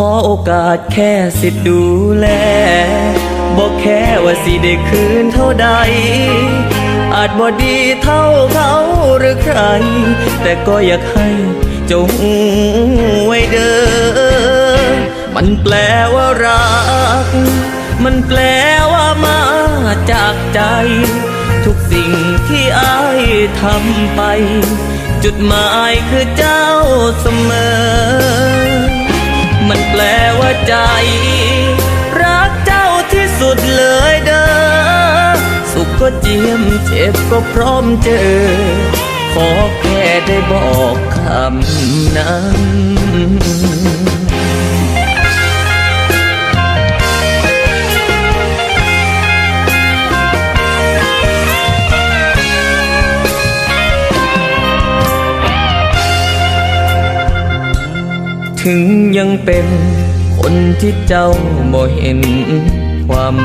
ขอโอกาสแค่สิดูแลบอกแค่ว่าสิได้คืนเท่าใด อาจบ่ดีเท่าเขาหรือใคร แต่ก็อยากให้เจงไว้เด้อมันแปลว่ารัก มันแปลว่ามาจากใจ ทุกสิ่งที่อายทำไป จุดหมายคือเจ้าเสมอ มันแปลว่าใจ รักเจ้าที่สุดเลยเด้อ สุขก็เจียมเจ็บก็พร้อมเจอ ขอแค่ได้บอกคำนั้น ถึงยังเป็นคนที่เจ้าบ่เห็นความ